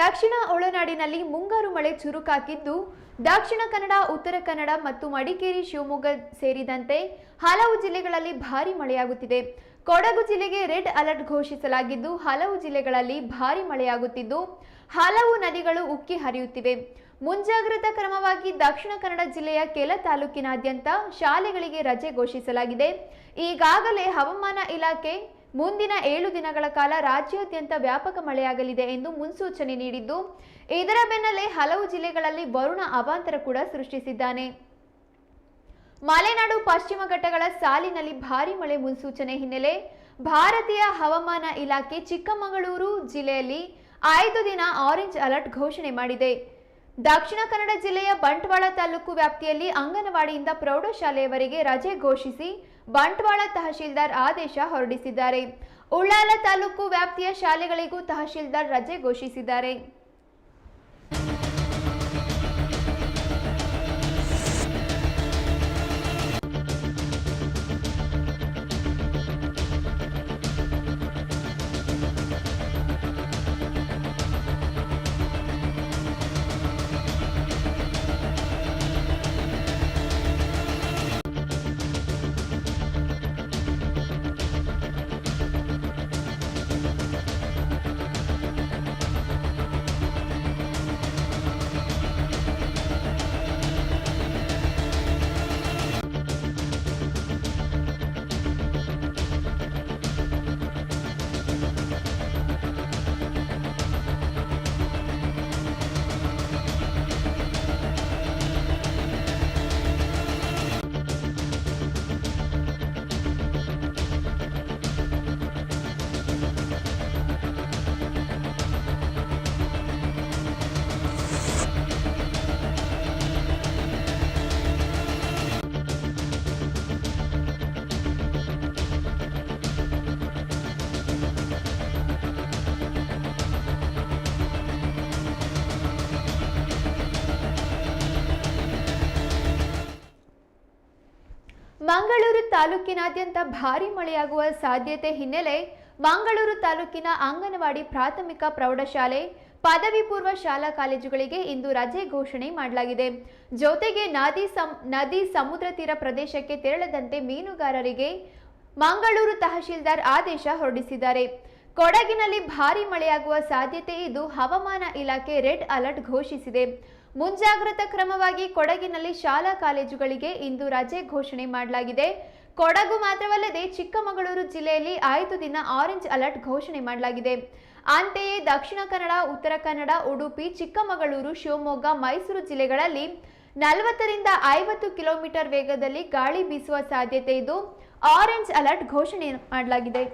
ದಕ್ಷಿಣ ಒಳನಾಡಿನಲ್ಲಿ ಮುಂಗಾರು ಮಳೆ ಚುರುಕಾಗಿದ್ದು, ದಕ್ಷಿಣ ಕನ್ನಡ, ಉತ್ತರ ಕನ್ನಡ ಮತ್ತು ಮಡಿಕೇರಿ, ಶಿವಮೊಗ್ಗ ಸೇರಿದಂತೆ ಹಲವು ಜಿಲ್ಲೆಗಳಲ್ಲಿ ಭಾರಿ ಮಳೆಯಾಗುತ್ತಿದೆ. ಕೊಡಗು ಜಿಲ್ಲೆಗೆ ರೆಡ್ ಅಲರ್ಟ್ ಘೋಷಿಸಲಾಗಿದ್ದು, ಹಲವು ಜಿಲ್ಲೆಗಳಲ್ಲಿ ಭಾರಿ ಮಳೆಯಾಗುತ್ತಿದ್ದು, ಹಲವು ನದಿಗಳು ಉಕ್ಕಿ ಹರಿಯುತ್ತಿವೆ. ಮುಂಜಾಗ್ರತಾ ಕ್ರಮವಾಗಿ ದಕ್ಷಿಣ ಕನ್ನಡ ಜಿಲ್ಲೆಯ ಕೆಲ ತಾಲೂಕಿನಾದ್ಯಂತ ಶಾಲೆಗಳಿಗೆ ರಜೆ ಘೋಷಿಸಲಾಗಿದೆ. ಈಗಾಗಲೇ ಹವಾಮಾನ ಇಲಾಖೆ ಮುಂದಿನ ಏಳು ದಿನಗಳ ಕಾಲ ರಾಜ್ಯಾದ್ಯಂತ ವ್ಯಾಪಕ ಮಳೆಯಾಗಲಿದೆ ಎಂದು ಮುನ್ಸೂಚನೆ ನೀಡಿದ್ದು, ಇದರ ಬೆನ್ನಲ್ಲೇ ಹಲವು ಜಿಲ್ಲೆಗಳಲ್ಲಿ ವರುಣ ಅವಾಂತರ ಕೂಡ ಸೃಷ್ಟಿಸಿದ್ದಾನೆ. ಮಲೆನಾಡು ಪಶ್ಚಿಮ ಘಟ್ಟಗಳ ಸಾಲಿನಲ್ಲಿ ಭಾರಿ ಮಳೆ ಮುನ್ಸೂಚನೆ ಹಿನ್ನೆಲೆ ಭಾರತೀಯ ಹವಾಮಾನ ಇಲಾಖೆ ಚಿಕ್ಕಮಗಳೂರು ಜಿಲ್ಲೆಯಲ್ಲಿ ಐದು ದಿನ ಆರೆಂಜ್ ಅಲರ್ಟ್ ಘೋಷಣೆ ಮಾಡಿದೆ. ದಕ್ಷಿಣ ಕನ್ನಡ ಜಿಲ್ಲೆಯ ಬಂಟ್ವಾಳ ತಾಲೂಕು ವ್ಯಾಪ್ತಿಯಲ್ಲಿ ಅಂಗನವಾಡಿಯಿಂದ ಪ್ರೌಢಶಾಲೆಯವರೆಗೆ ರಜೆ ಘೋಷಿಸಿ ಬಂಟ್ವಾಳ ತಹಶೀಲ್ದಾರ್ ಆದೇಶ ಹೊರಡಿಸಿದ್ದಾರೆ. ಉಳ್ಳಾಲ ತಾಲೂಕು ವ್ಯಾಪ್ತಿಯ ಶಾಲೆಗಳಿಗೂ ತಹಶೀಲ್ದಾರ್ ರಜೆ ಘೋಷಿಸಿದ್ದಾರೆ. ಮಂಗಳೂರು ತಾಲೂಕಿನಾದ್ಯಂತ ಭಾರಿ ಮಳೆಯಾಗುವ ಸಾಧ್ಯತೆ ಹಿನ್ನೆಲೆ ಮಂಗಳೂರು ತಾಲೂಕಿನ ಅಂಗನವಾಡಿ ಪ್ರಾಥಮಿಕ ಪ್ರೌಢಶಾಲೆ, ಪದವಿ ಪೂರ್ವ ಶಾಲಾ ಕಾಲೇಜುಗಳಿಗೆ ಇಂದು ರಜೆ ಘೋಷಣೆ ಮಾಡಲಾಗಿದೆ. ಜೊತೆಗೆ ನದಿ ನದಿ ಸಮುದ್ರ ತೀರ ಪ್ರದೇಶಕ್ಕೆ ತೆರಳದಂತೆ ಮೀನುಗಾರರಿಗೆ ಮಂಗಳೂರು ತಹಶೀಲ್ದಾರ್ ಆದೇಶ ಹೊರಡಿಸಿದ್ದಾರೆ. ಕೊಡಗಿನಲ್ಲಿ ಭಾರಿ ಮಳೆಯಾಗುವ ಸಾಧ್ಯತೆ ಇದ್ದು ಹವಾಮಾನ ಇಲಾಖೆ ರೆಡ್ ಅಲರ್ಟ್ ಘೋಷಿಸಿದೆ. ಮುಂಜಾಗ್ರತಾ ಕ್ರಮವಾಗಿ ಕೊಡಗಿನಲ್ಲಿ ಶಾಲಾ ಕಾಲೇಜುಗಳಿಗೆ ಇಂದು ರಜೆ ಘೋಷಣೆ ಮಾಡಲಾಗಿದೆ. ಕೊಡಗು ಮಾತ್ರವಲ್ಲದೆ ಚಿಕ್ಕಮಗಳೂರು ಜಿಲ್ಲೆಯಲ್ಲಿ ಐದು ದಿನ ಆರೆಂಜ್ ಅಲರ್ಟ್ ಘೋಷಣೆ ಮಾಡಲಾಗಿದೆ. ಅಂತೆಯೇ ದಕ್ಷಿಣ ಕನ್ನಡ, ಉತ್ತರ ಕನ್ನಡ, ಉಡುಪಿ, ಚಿಕ್ಕಮಗಳೂರು, ಶಿವಮೊಗ್ಗ, ಮೈಸೂರು ಜಿಲ್ಲೆಗಳಲ್ಲಿ ನಲವತ್ತರಿಂದ ಐವತ್ತು ಕಿಲೋಮೀಟರ್ ವೇಗದಲ್ಲಿ ಗಾಳಿ ಬೀಸುವ ಸಾಧ್ಯತೆ ಇದ್ದು, ಆರೆಂಜ್ ಅಲರ್ಟ್ ಘೋಷಣೆ ಮಾಡಲಾಗಿದೆ.